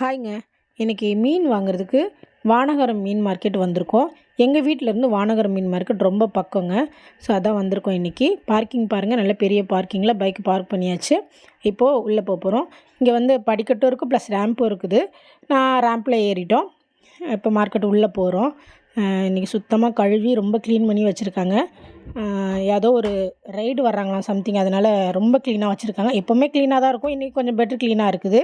ஹாய்ங்க. இன்றைக்கி மீன் வாங்குறதுக்கு வானகரம் மீன் மார்க்கெட் வந்திருக்கோம். எங்கள் வீட்டிலேருந்து வானகரம் மீன் மார்க்கெட் ரொம்ப பக்கங்க. ஸோ அதான் வந்திருக்கோம் இன்றைக்கி பார்க்கிங் பாருங்கள் நல்ல பெரிய பார்க்கிங்கில் பைக் பார்க் பண்ணியாச்சு. இப்போது உள்ளே போக போகிறோம் இங்கே வந்து படிக்கட்டும் இருக்குது ப்ளஸ் ரேம்பும் இருக்குது. நான் ரேம்பில் ஏறிட்டோம். இப்போ மார்க்கெட் உள்ளே போகிறோம் இன்றைக்கி சுத்தமாக கழுவி ரொம்ப க்ளீன் பண்ணி வச்சுருக்காங்க. ஏதோ ஒரு ரைடு வர்றாங்களாம் சம்திங் அதனால் ரொம்ப க்ளீனாக வச்சுருக்காங்க. எப்போவுமே க்ளீனாக தான் இருக்கும். இன்றைக்கி கொஞ்சம் பெட்டர் க்ளீனாக இருக்குது.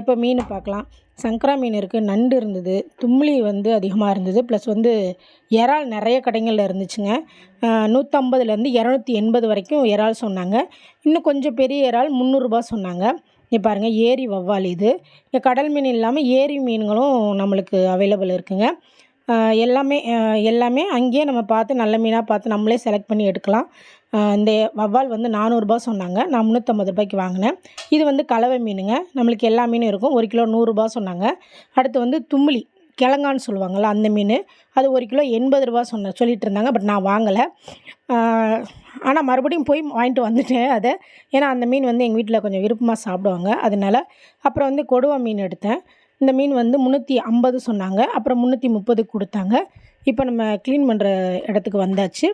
இப்போ மீன் பார்க்கலாம். சங்கரா மீன் இருக்குது நண்டு இருந்தது. தும்மிலி வந்து அதிகமாக இருந்தது. ப்ளஸ் வந்து இறால் நிறைய கடைகளில் இருந்துச்சுங்க. நூற்றம்பதுலேருந்து இரநூத்தி எண்பது வரைக்கும் இறால் சொன்னாங்க. இன்னும் கொஞ்சம் பெரிய இறால் முந்நூறுரூபா சொன்னாங்க. இங்கே பாருங்கள் ஏரி வவ்வால் இது. இங்கே கடல் மீன் இல்லாமல் ஏரி மீன்களும் நம்மளுக்கு அவைலபிள் இருக்குதுங்க எல்லாமே எல்லாமே அங்கேயே நம்ம பார்த்து நல்ல மீனாக பார்த்து நம்மளே செலக்ட் பண்ணி எடுக்கலாம். இந்த வவ்வால் வந்து நானூறுரூபா சொன்னாங்க. நான் முந்நூற்றம்பது ரூபாய்க்கு வாங்கினேன். இது வந்து கலவை மீனுங்க. நம்மளுக்கு எல்லா மீனும் இருக்கும். ஒரு கிலோ நூறுரூபா சொன்னாங்க. அடுத்து வந்து தும்மிலி கிழங்கான்னு சொல்லுவாங்கள்ல அந்த மீன். அது ஒரு கிலோ எண்பது ரூபா சொன்ன சொல்லிகிட்டு இருந்தாங்க. பட் நான் வாங்கலை. ஆனால் மறுபடியும் போய் வாங்கிட்டு வந்துட்டேன் அதை. ஏன்னா அந்த மீன் வந்து எங்கள் வீட்டில் கொஞ்சம் விருப்பமாக சாப்பிடுவாங்க. அதனால் அப்புறம் வந்து கொடுவா மீன் எடுத்தேன். இந்த மீன் வந்து முந்நூற்றி ஐம்பது சொன்னாங்க. அப்புறம் முந்நூற்றி முப்பது கொடுத்தாங்க. இப்போ நம்ம க்ளீன் பண்ணுற இடத்துக்கு வந்தாச்சு.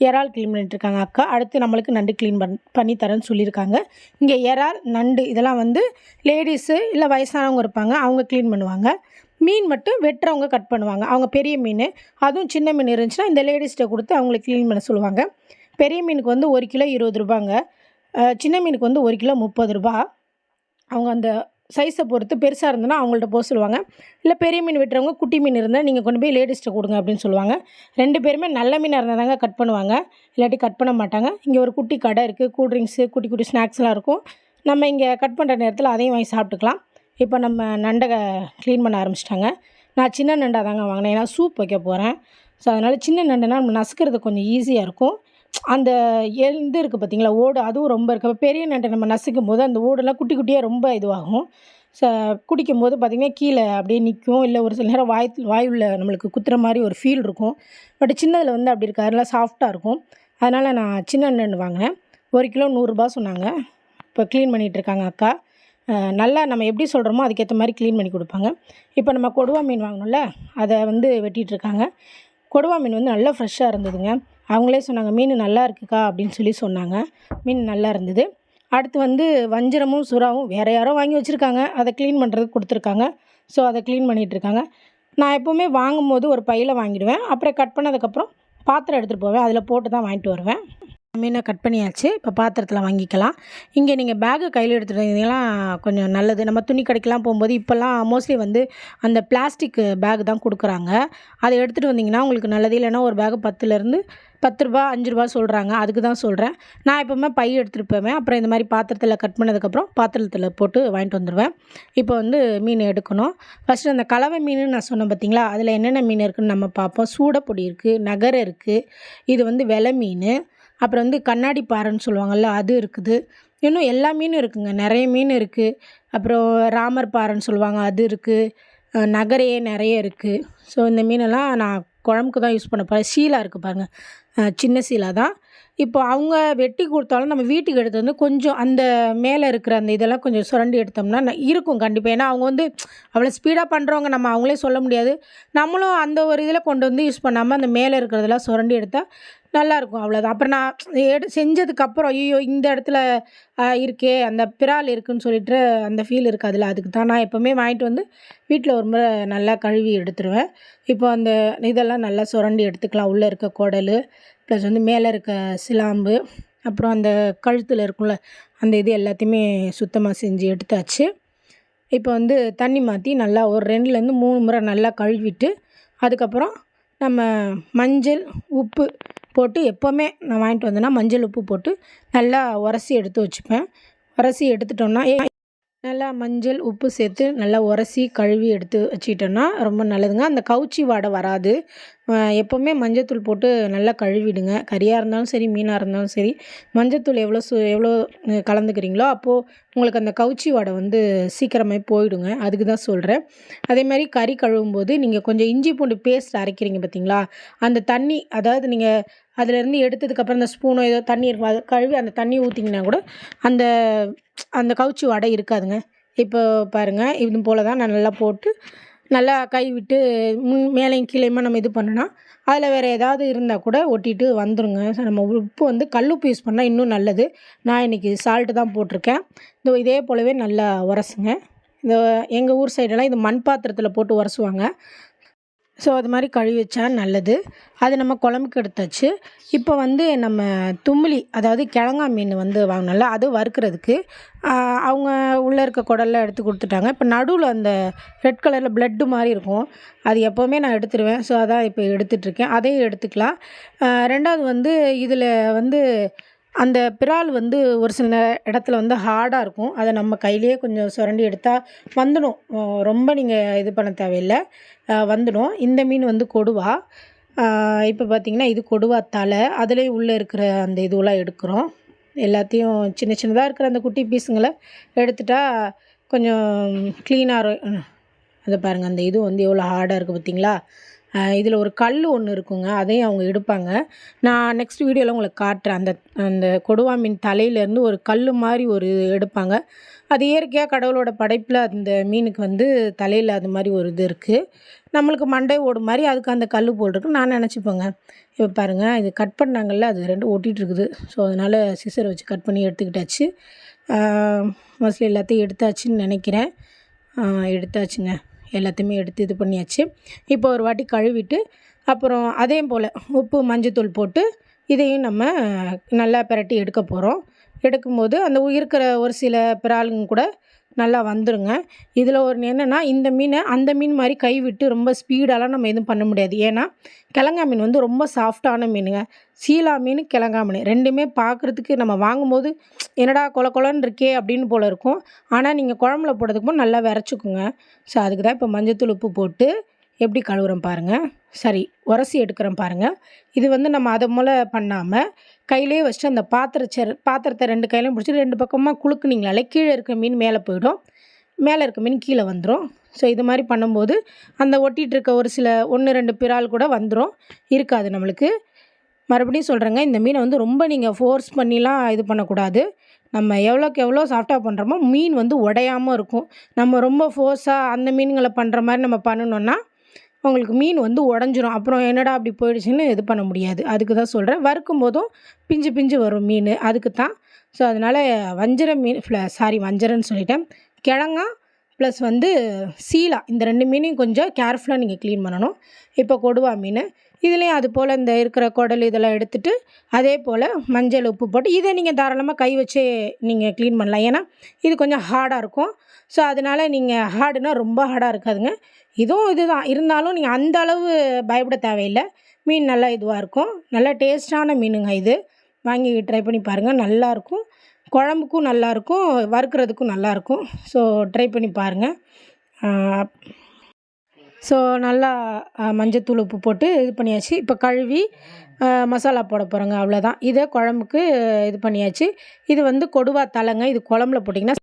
இறால் க்ளீன் பண்ணிட்டுருக்காங்க அக்கா. அடுத்து நம்மளுக்கு நண்டு க்ளீன் பண் பண்ணி தரேன்னு சொல்லியிருக்காங்க. இங்கே இறால் நண்டு இதெல்லாம் வந்து லேடிஸு இல்லை வயசானவங்க இருப்பாங்க. அவங்க க்ளீன் பண்ணுவாங்க. மீன் மட்டும் வெட்டுறவங்க கட் பண்ணுவாங்க. அவங்க பெரிய மீன். அதுவும் சின்ன மீன் இருந்துச்சுன்னா இந்த லேடிஸ்கிட்ட கொடுத்து அவங்கள க்ளீன் பண்ண சொல்லுவாங்க. பெரிய மீனுக்கு வந்து ஒரு கிலோ இருபது ரூபாங்க. சின்ன மீனுக்கு வந்து ஒரு கிலோ முப்பது ரூபா. அவங்க அந்த சைஸை பொறுத்து பெருசாக இருந்ததுன்னா அவங்கள்ட்ட போக சொல்லுவாங்க. இல்லை பெரிய மீன் வெட்டுறவங்க குட்டி மீன் இருந்தால் நீங்கள் கொண்டு போய் லேடிஸ்ட்டை கொடுங்க அப்படின்னு சொல்லுவாங்க. ரெண்டு பேருமே நல்ல மீனாக இருந்தால் தாங்க கட் பண்ணுவாங்க. இல்லாட்டி கட் பண்ண மாட்டாங்க. இங்கே ஒரு குட்டி கடை இருக்குது கூல்ட்ரிங்க்ஸு குட்டி குட்டி ஸ்நாக்ஸ்லாம் இருக்கும். நம்ம இங்கே கட் பண்ணுற நேரத்தில் அதையும் வாங்கி சாப்பிட்டுக்கலாம். இப்போ நம்ம நண்டை க்ளீன் பண்ண ஆரம்பிச்சிட்டாங்க. நான் சின்ன நண்டாக தாங்க வாங்கினேன். ஏன்னா சூப் வைக்க போகிறேன் ஸோ அதனால் சின்ன நண்டுனா நம்ம நசுக்கிறது கொஞ்சம் ஈஸியாக இருக்கும். அந்த எந்து இருக்குது பார்த்தீங்களா ஓடு அதுவும் ரொம்ப இருக்குது பெரிய நண்டை நம்ம நசுக்கும் போது அந்த ஓடெல்லாம் குட்டி குட்டியாக ரொம்ப இதுவாகும். ச குடிக்கும்போது பார்த்திங்கன்னா கீழே அப்படியே நிற்கும் இல்லை ஒரு சில நேரம் வாய் வாயுள்ள நம்மளுக்கு குத்துற மாதிரி ஒரு ஃபீல் இருக்கும். பட் சின்னதில் வந்து அப்படி இருக்காது. நல்லா சாஃப்டாக இருக்கும். அதனால் நான் சின்ன நண்டு வாங்கினேன். ஒரு கிலோ நூறுரூபா சொன்னாங்க. இப்போ க்ளீன் பண்ணிகிட்ருக்காங்க அக்கா. நல்லா நம்ம எப்படி சொல்கிறோமோ அதுக்கேற்ற மாதிரி க்ளீன் பண்ணி கொடுப்பாங்க. இப்போ நம்ம கொடுவா மீன் வாங்கணும்ல அதை வந்து வெட்டிகிட்ருக்காங்க கொடுவா மீன் வந்து நல்லா ஃப்ரெஷ்ஷாக இருந்ததுங்க. அவங்களே சொன்னாங்க மீன் நல்லா இருக்குக்கா அப்படின்னு சொல்லி சொன்னாங்க. மீன் நல்லா இருந்தது. அடுத்து வந்து வஞ்சிரமும் சுறாவும் வேறு யாரோ வாங்கி வச்சுருக்காங்க. அதை க்ளீன் பண்ணுறதுக்கு கொடுத்துருக்காங்க. ஸோ அதை க்ளீன் பண்ணிகிட்ருக்காங்க நான் எப்போவுமே வாங்கும்போது ஒரு பையில் வாங்கிடுவேன். அப்புறம் கட் பண்ணதுக்கப்புறம் பாத்திரம் எடுத்துகிட்டு போவேன். அதில் போட்டு தான் வாங்கிட்டு வருவேன். மீனை கட் பண்ணியாச்சு. இப்போ பாத்திரத்தில் வாங்கிக்கலாம். இங்கே நீங்கள் பேகு கையில் எடுத்துகிட்டு வந்தீங்கன்னா கொஞ்சம் நல்லது. நம்ம துணி கடைக்கெலாம் போகும்போது இப்போல்லாம் மோஸ்ட்லி வந்து அந்த பிளாஸ்டிக் பேக் தான் கொடுக்குறாங்க. அதை எடுத்துகிட்டு வந்தீங்கன்னா உங்களுக்கு நல்லது. இல்லைன்னா ஒரு பேகு பத்துலேருந்து பத்து ரூபா அஞ்சு ரூபா சொல்கிறாங்க அதுக்கு தான் சொல்கிறேன் நான் எப்போவுமே பை எடுத்துகிட்டு போவேன் அப்புறம் இந்த மாதிரி பாத்திரத்தில் கட் பண்ணதுக்கப்புறம் பாத்திரத்தில் போட்டு வாங்கிட்டு வந்துடுவேன் இப்போ வந்து மீன் எடுக்கணும். ஃபஸ்ட்டு அந்த கலவை மீன் நான் சொன்னேன் பார்த்தீங்களா அதில் என்னென்ன மீன் இருக்குதுன்னு நம்ம பார்ப்போம். சூடப்பொடி இருக்குது நகரை இருக்குது இது வந்து வெலை மீன். அப்புறம் வந்து கண்ணாடி பாறைன்னு சொல்லுவாங்கள்ல அது இருக்குது. இன்னும் எல்லா மீனும் இருக்குதுங்க நிறைய மீன் இருக்குது அப்புறம் ராமர் பாறைன்னு சொல்லுவாங்க அது இருக்குது நகரையே நிறைய இருக்குது ஸோ இந்த மீனெல்லாம் நான் குழம்புக்கு தான் யூஸ் பண்ண போகிறேன் சீலா இருக்குது பாருங்கள் சின்ன சீலா தான். இப்போ அவங்க வெட்டி கொடுத்தாலும் நம்ம வீட்டுக்கு எடுத்து வந்து கொஞ்சம் அந்த மேலே இருக்கிற அந்த இதெல்லாம் கொஞ்சம் சுரண்டி எடுத்தோம்னா இருக்கும் கண்டிப்பாக ஏன்னா அவங்க வந்து அவ்வளோ ஸ்பீடாக பண்ணுறவங்க நம்ம அவங்களே சொல்ல முடியாது. நம்மளும் அந்த ஒரு இதில் கொண்டு வந்து யூஸ் பண்ணாமல் அந்த மேலே இருக்கிறதெல்லாம் சுரண்டி எடுத்தால் நல்லாயிருக்கும் அவ்வளோதான் அப்புறம் நான் எடு செஞ்சதுக்கப்புறம் ஐயோ இந்த இடத்துல இருக்கே அந்த பிறால் இருக்குதுன்னு சொல்லிட்டு அந்த ஃபீல் இருக்காதுல்ல அதுக்கு தான் நான் எப்போவுமே வாங்கிட்டு வந்து வீட்டில் ஒரு முறை நல்லா கழுவி எடுத்துருவேன். இப்போ அந்த இதெல்லாம் நல்லா சுரண்டி எடுத்துக்கலாம். உள்ளே இருக்க குடல் ப்ளஸ் வந்து மேலே இருக்க சிலாம்பு அப்புறம் அந்த கழுத்தில் இருக்கும்ல அந்த இது எல்லாத்தையுமே சுத்தமாக செஞ்சு எடுத்தாச்சு. இப்போ வந்து தண்ணி மாற்றி நல்லா ஒரு ரெண்டுலேருந்து மூணு முறை நல்லா கழுவிட்டு அதுக்கப்புறம் நம்ம மஞ்சள் உப்பு போட்டு எப்போவுமே நான் வாங்கிட்டு வந்தேன்னா மஞ்சள் உப்பு போட்டு நல்லா உரசி எடுத்து வச்சுப்பேன். உரசி எடுத்துட்டோன்னா நல்லா மஞ்சள் உப்பு சேர்த்து நல்லா உரசி கழுவி எடுத்து வச்சுக்கிட்டோன்னா ரொம்ப நல்லதுங்க. அந்த கவுச்சி வாடை வராது. எப்போவுமே மஞ்சத்தூள் போட்டு நல்லா கழுவிடுங்க. கறியாக இருந்தாலும் சரி மீனாக இருந்தாலும் சரி மஞ்சத்தூள் எவ்வளோ சு எவ்வளோ கலந்துக்கிறீங்களோ அப்போது உங்களுக்கு அந்த கவுச்சி வாடை வந்து சீக்கிரமே போயிடுங்க. அதுக்கு தான் சொல்கிறேன் அதே மாதிரி கறி கழுவும் போது நீங்கள் கொஞ்சம் இஞ்சி பூண்டு பேஸ்ட் அரைக்கிறீங்க பார்த்தீங்களா? அந்த தண்ணி அதாவது நீங்கள் அதுலேருந்து எடுத்ததுக்கப்புறம் அந்த ஸ்பூனோ ஏதோ தண்ணி இருக்கும் அது கழுவி அந்த தண்ணி ஊற்றிங்கன்னா கூட அந்த அந்த கவுச்சி வாடை இருக்காதுங்க. இப்போ பாருங்கள் இது போல் தான் நான் நல்லா போட்டு நல்லா கை விட்டு முன் மேலேயும் கீழேயுமா நம்ம இது பண்ணோன்னா அதில் வேறு ஏதாவது இருந்தால் கூட ஒட்டிட்டு வந்துடுங்க நம்ம உப்பு வந்து கல்லுப்பு யூஸ் பண்ணால் இன்னும் நல்லது. நான் இன்றைக்கி சால்ட்டு தான் போட்டிருக்கேன். இதோ இதே போலவே நல்லா உரசுங்க. இந்த எங்கள் ஊர் சைடெல்லாம் இது மண் பாத்திரத்தில் போட்டு உரசுவாங்க. ஸோ அது மாதிரி கழுவி வச்சா நல்லது. அது நம்ம குழம்புக்கு எடுத்தாச்சு. இப்போ வந்து நம்ம தும்மிலி அதாவது கிழங்கா மீன் வந்து வாங்கினோம்ல அது வறுக்கிறதுக்கு அவங்க உள்ளே இருக்க குடல்லாம் எடுத்து கொடுத்துட்டாங்க. இப்போ நடுவில் அந்த ரெட் கலரில் பிளட்டு மாதிரி இருக்கும். அது எப்போவுமே நான் எடுத்துருவேன். ஸோ அதான் இப்போ எடுத்துகிட்ருக்கேன் அதையும் எடுத்துக்கலாம். ரெண்டாவது வந்து இதில் வந்து அந்த பிறால் வந்து ஒரு சில இடத்துல வந்து ஹார்டாக இருக்கும். அதை நம்ம கையிலேயே கொஞ்சம் சுரண்டி எடுத்தால் வந்துடும். ரொம்ப நீங்கள் இது பண்ண தேவையில்லை. வந்துடும். இந்த மீன் வந்து கொடுவா. இப்போ பார்த்திங்கன்னா இது கொடுவா தலை. அதுலேயும் உள்ளே இருக்கிற அந்த இதுவெலாம் எடுக்கிறோம். எல்லாத்தையும் சின்ன சின்னதாக இருக்கிற அந்த குட்டி பீஸுங்களை எடுத்துட்டா கொஞ்சம் க்ளீனாக அதை பாருங்கள் அந்த இது வந்து எவ்வளோ ஹார்டாக இருக்குது பார்த்திங்களா இதில் ஒரு கல் ஒன்று இருக்குங்க. அதையும் அவங்க எடுப்பாங்க. நான் நெக்ஸ்ட் வீடியோவில் உங்களுக்கு காட்டுறேன். அந்த அந்த கொடுவா மீன் தலையிலேருந்து ஒரு கல் மாதிரி ஒரு எடுப்பாங்க. அது இயற்கையாக கடவுளோட படைப்பில் அந்த மீனுக்கு வந்து தலையில் அது மாதிரி ஒரு இது இருக்குது நம்மளுக்கு மண்டை ஓடு மாதிரி அதுக்கு அந்த கல் போட்டிருக்கு. நான் நினச்சிப்பேங்க. இப்போ பாருங்கள் இது கட் பண்ணாங்கல்ல அது ரெண்டு ஒட்டிகிட்டு இருக்குது. ஸோ அதனால் சிசர் வச்சு கட் பண்ணி எடுத்துக்கிட்டாச்சு. மோஸ்ட்லி எல்லாத்தையும் எடுத்தாச்சுன்னு நினைக்கிறேன். எடுத்தாச்சுங்க. எல்லாத்தையுமே எடுத்து இது பண்ணியாச்சு. இப்போ ஒரு வாட்டி கழுவிட்டு அப்புறம் அதே போல் உப்பு மஞ்சத்தூள் போட்டு இதையும் நம்ம நல்லா பிரட்டி எடுக்க போகிறோம் எடுக்கும்போது அந்த இருக்கிற ஒரு சில பிறாலுங்க கூட நல்லா வந்துருங்க. இதில் ஒரு என்னென்னா இந்த மீனை அந்த மீன் மாதிரி கை விட்டு ரொம்ப ஸ்பீடாலாம் நம்ம எதுவும் பண்ண முடியாது. ஏன்னா கிழங்கா மீன் வந்து ரொம்ப சாஃப்டான மீனுங்க. சீலா மீன் கிழங்கா மீன் ரெண்டுமே பார்க்குறதுக்கு நம்ம வாங்கும்போது என்னடா கொல கொலன்னு இருக்கே அப்படின்னு போல் இருக்கும். ஆனால் நீங்கள் குழம்புல போடுறதுக்கு முன் நல்லா விரைச்சிக்குங்க. ஸோ அதுக்கு தான் இப்போ மஞ்சத்தூள் உப்பு போட்டு எப்படி கழுவுறோம் பாருங்கள் சரி உரசி எடுக்கிறோம் பாருங்கள் இது வந்து நம்ம அதை மூலம் பண்ணாமல் கையிலே வச்சுட்டு அந்த பாத்திர சேர் பாத்திரத்தை ரெண்டு கையிலையும் பிடிச்சி ரெண்டு பக்கமாக குழுக்குனிங்களாலே கீழே இருக்க மீன் மேலே போயிடும். மேலே இருக்க மீன் கீழே வந்துடும் ஸோ இது மாதிரி பண்ணும்போது அந்த ஒட்டிகிட்டு இருக்க ஒரு சில ஒன்று ரெண்டு பிறால் கூட வந்துடும் இருக்காது நம்மளுக்கு. மறுபடியும் சொல்கிறேங்க இந்த மீனை வந்து ரொம்ப நீங்கள் ஃபோர்ஸ் பண்ணிலாம் இது பண்ணக்கூடாது. நம்ம எவ்வளோக்கு எவ்வளோ சாஃப்டாக பண்ணுறோமோ மீன் வந்து உடையாமல் இருக்கும். நம்ம ரொம்ப ஃபோர்ஸாக அந்த மீன்களை பண்ணுற மாதிரி நம்ம பண்ணணுன்னா உங்களுக்கு மீன் வந்து உடஞ்சிரும். அப்புறம் என்னடா அப்படி போயிடுச்சுன்னு இது பண்ண முடியாது. அதுக்கு தான் சொல்கிறேன் வறுக்கும் போதும் பிஞ்சு பிஞ்சு வரும் மீன். அதுக்கு தான். ஸோ அதனால் வஞ்சர மீன் சாரி வஞ்சரன்னு சொல்லிட்டேன். கிழங்கா ப்ளஸ் வந்து சீலா. இந்த ரெண்டு மீனையும் கொஞ்சம் கேர்ஃபுல்லாக நீங்கள் க்ளீன் பண்ணணும். இப்போ கொடுவா மீன். இதுலேயும் அது போல் இந்த இருக்கிற குடல் இதெல்லாம் எடுத்துகிட்டு அதே போல் மஞ்சள் உப்பு போட்டு இதை நீங்கள் தாராளமாக கை வச்சே நீங்கள் க்ளீன் பண்ணலாம். ஏன்னா இது கொஞ்சம் ஹார்டாக இருக்கும். ஸோ அதனால் நீங்கள் ஹார்டுனா ரொம்ப ஹார்டாக இருக்காதுங்க. இதுவும் இதுதான். இருந்தாலும் நீங்கள் அந்த அளவு பயப்பட தேவையில்லை. மீன் நல்லா இதுவாக இருக்கும். நல்லா டேஸ்டான மீனுங்க இது. வாங்கி ட்ரை பண்ணி பாருங்கள் நல்லாயிருக்கும் குழம்புக்கும் நல்லாயிருக்கும் வறுக்கிறதுக்கும் நல்லாயிருக்கும் ஸோ ட்ரை பண்ணி பாருங்கள் ஸோ நல்லா மஞ்சத்தூள் உப்பு போட்டு இது பண்ணியாச்சு. இப்போ கழுவி மசாலா போட போகிறோங்க அவ்வளோதான் இதை குழம்புக்கு இது பண்ணியாச்சு. இது வந்து கொடுவா தலைங்க இது குழம்புல போட்டிங்கன்னா